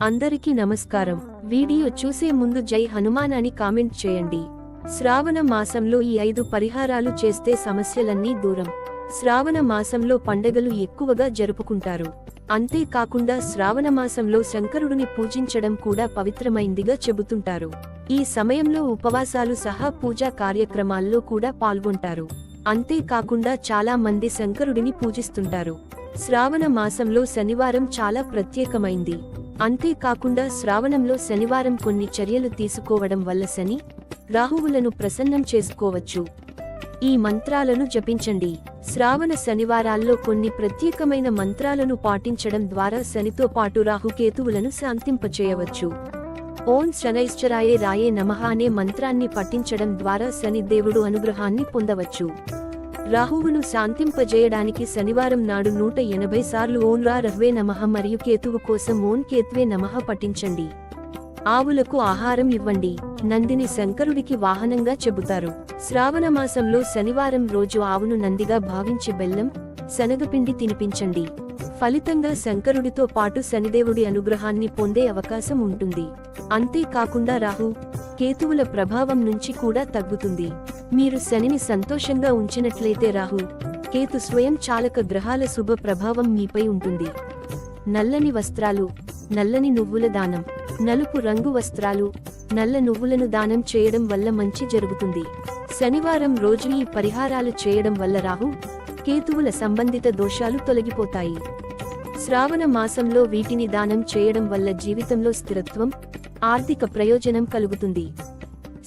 అందరికీ నమస్కారం. వీడియో చూసే ముందు జై హనుమాన్ అని కామెంట్ చేయండి. శ్రావణ మాసంలో ఈ ఐదు పరిహారాలు చేస్తే సమస్యలన్నీ దూరం. శ్రావణ మాసంలో పండగలు ఎక్కువగా జరుపుకుంటారు. అంతేకాకుండా శ్రావణ మాసంలో శంకరుడిని పూజించడం కూడా పవిత్రమైందిగా చెబుతుంటారు. ఈ సమయంలో ఉపవాసాలు సహా పూజా కార్యక్రమాల్లో కూడా పాల్గొంటారు. అంతేకాకుండా చాలా మంది శంకరుడిని పూజిస్తుంటారు. శ్రావణ మాసంలో శనివారం చాలా ప్రత్యేకమైంది. అంతేకాకుండా శ్రావణంలో శనివారం కొన్ని చర్యలు తీసుకోవడం వల్ల శని రాహువులను ప్రసన్నం చేసుకోవచ్చు. ఈ మంత్రాలను జపించండి. శ్రావణ శనివారాల్లో కొన్ని ప్రత్యేకమైన మంత్రాలను పాటించడం ద్వారా శనితో పాటు రాహుకేతువులను శాంతింపచేయవచ్చు. ఓం శనైశ్చరాయే రాయే నమః అనే మంత్రాన్ని పఠించడం ద్వారా శని దేవుడు అనుగ్రహాన్ని పొందవచ్చు. రాహువును శాంతింపజేయడానికి శనివారం నాడు నూట ఎనభై సార్లు ఓం రా రహ్వే నమః మరియు కేతువు కోసం ఓం కేత్వే నమః పఠించండి. ఆవులకు ఆహారం ఇవ్వండి. నందిని శంకరుడికి వాహనంగా చెబుతారు. శ్రావణ మాసంలో శనివారం రోజు ఆవును నందిగా భావించి బెల్లం శనగపిండి తినిపించండి. ఫలితంగా శంకరుడితో పాటు శనిదేవుడి అనుగ్రహాన్ని పొందే అవకాశం ఉంటుంది. అంతేకాకుండా రాహు కేతువుల ప్రభావం నుంచి కూడా తగ్గుతుంది. మీరు శనిని సంతోషంగా ఉంచినట్లయితే రాహు కేతు స్వయం చాలక గ్రహాల శుభ ప్రభావం మీపై ఉంటుంది. నల్లని వస్త్రాలు నల్లని నువ్వుల దానం నలుపు రంగు వస్త్రాలు నల్ల నువ్వులను దానం చేయడం వల్ల మంచి జరుగుతుంది. శనివారం రోజు ఈ పరిహారాలు చేయడం వల్ల రాహు కేతువుల సంబంధిత దోషాలు తొలగిపోతాయి. శ్రావణ మాసంలో వీటిని దానం చేయడం వల్ల జీవితంలో స్థిరత్వం ఆర్థిక ప్రయోజనం కలుగుతుంది.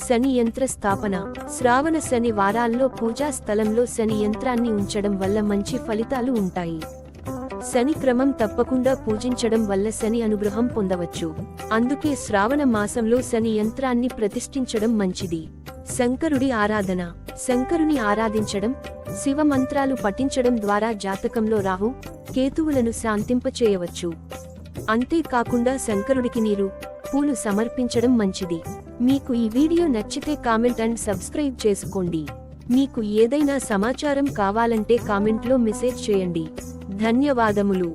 శని యంత్ర స్థాపన. శ్రావణ శని వారాల్లో పూజా స్థలంలో శని యంత్రాన్ని ఉంచడం వల్ల మంచి ఫలితాలు ఉంటాయి. శని క్రమం తప్పకుండా పూజించడం వల్ల శని అనుగ్రహం పొందవచ్చు. అందుకే శ్రావణ మాసంలో శని యంత్రాన్ని ప్రతిష్ఠించడం మంచిది. శంకరుడి ఆరాధన. శంకరుని ఆరాధించడం శివ మంత్రాలు పఠించడం ద్వారా జాతకంలో రాహు కేతువులను శాంతింపచేయవచ్చు. అంతేకాకుండా శంకరుడికి నీరు పూలు సమర్పించడం మంచిది. మీకు ఈ వీడియో నచ్చితే కామెంట్ అండ్ సబ్స్క్రైబ్ చేసుకోండి. మీకు ఏదైనా సమాచారం కావాలంటే కామెంట్లో మెసేజ్ చేయండి. ధన్యవాదములు.